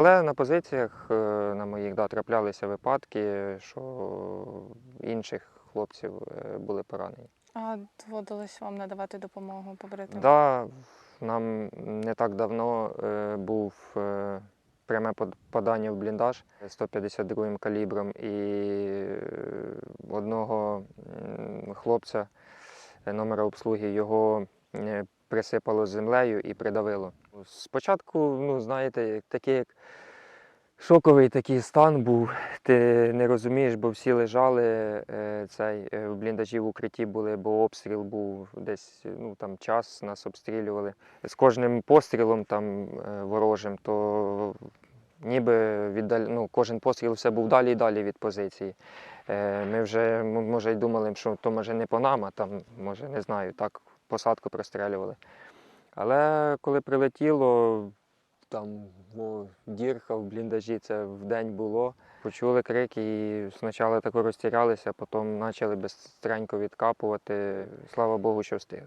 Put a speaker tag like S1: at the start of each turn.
S1: Але на позиціях е, на моїх да, траплялися випадки, що інших хлопців е, були поранені.
S2: А доводилось вам надавати допомогу побратимам?
S1: Да, нам не так давно е, був е, пряме под- подання в бліндаж 152 калібром, і е, одного хлопця номера обслуги його присипало землею і придавило. Спочатку, ну, знаєте, такий як шоковий такий стан був. Ти не розумієш, бо всі лежали е, цей, е, в бліндажі в укритті були, бо обстріл був десь ну, там, час, нас обстрілювали. З кожним пострілом там, е, ворожим, то ніби віддаль... ну, кожен постріл все був далі і далі від позиції. Ми вже, може, й думали, що то може не по нам, а там, може, не знаю, так посадку прострелювали. Але коли прилетіло, там о, дірка в бліндажі, це в день було. Почули крики і спочатку тако розтірялися, потім почали безстренько відкапувати. Слава Богу, що встигли.